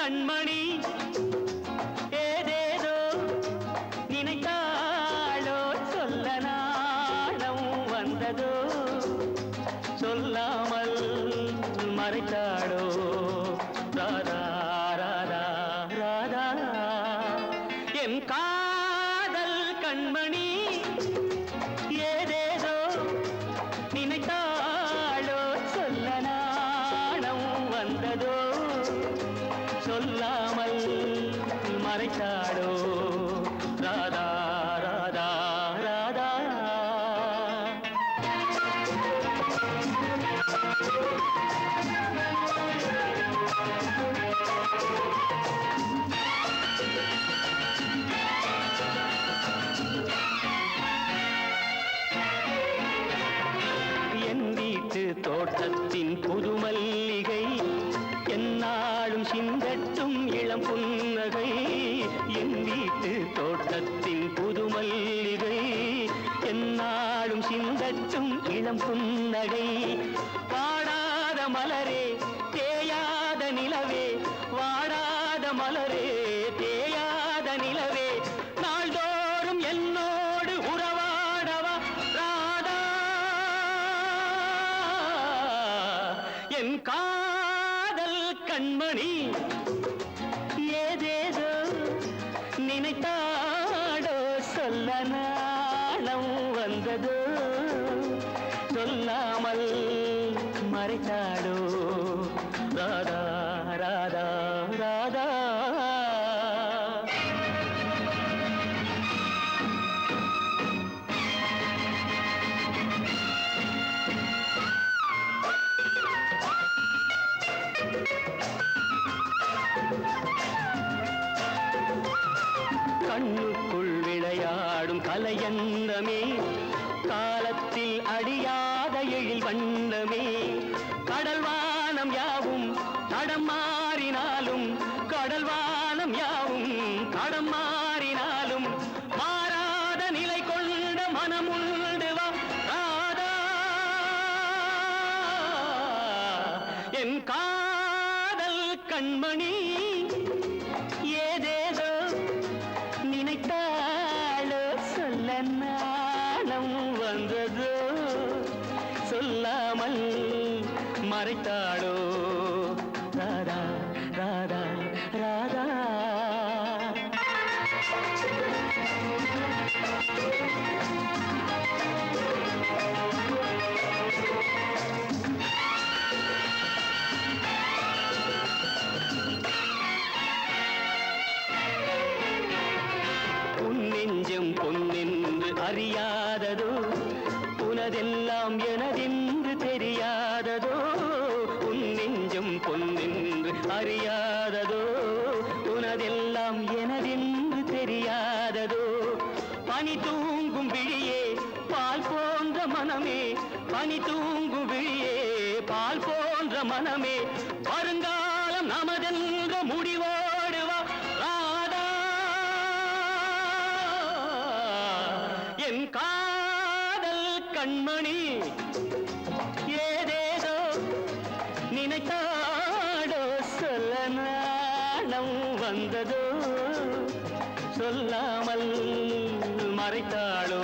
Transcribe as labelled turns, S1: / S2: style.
S1: கண்மணி. ஏதேதோ நினைத்தாளோ சொல்ல நாணம் வந்ததோ சொல்லாமல் மறைத்தாளோ. ராதா ராதா ராதா. என் காதல் கண்மணி. ஏதேதோ நினைத்தாளோ சொல்ல நாணம் வந்ததோ சொல்லாமல் மறைத்தாடோ? ராதா ராதா ராதா. என் வீட்டு தோட்டத்தின் புதுமல் என்னாலும் சிந்தட்டும் இளம் புன்னடை வாடாத மலரே தேயாத நிலவே. வாடாத மலரே தேயாத நிலவே. நாள்தோறும் என்னோடு உறவாடவா ராதா. என் காதல் கண்மணி. ஏதேதோ நினைத்தாடோ சொல்ல நாளம் வந்ததோ. சொல்லாமல் மறைத்தாடோ? ராதா ராதா ராதா. கண்ணுக்குள் விளையாடும் கலையந்தமே காலத்தில் அடியா வண்ணமே. கடல் வானம் யாவும் தடம் மாறினாலும் கடல் வானம் யாவும் தடம் மாறினாலும் மாறாத நிலை கொண்ட மனமுண்டு வா ராதா. என் காதல் கண்மணி ஏதேதோ நினைத்தாளோ சொல்ல நாளம் வந்ததோ. சொல்லாமல் மறைத்தாளோ? ராதா ராதா ராதா. உன் பொன்னென்று அறியாததோ? உனதெல்லாம் எனதென்று தெரியாததோ? உன் நெஞ்சம் பொன்னென்று அறியாததோ? உனதெல்லாம் எனதென்று தெரியாததோ? பனி தூங்கும் விழியே பால் போன்ற மனமே பனி தூங்கும் விழியே பால் போன்ற மனமே. வருங்காலம் நமதென்ற முடிவோடுவா ராதா. என் கா கண்மணி. ஏதேதோ நினைத்தாடோ சொல்ல நாணம் வந்ததோ சொல்லாமல் மறைத்தாளோ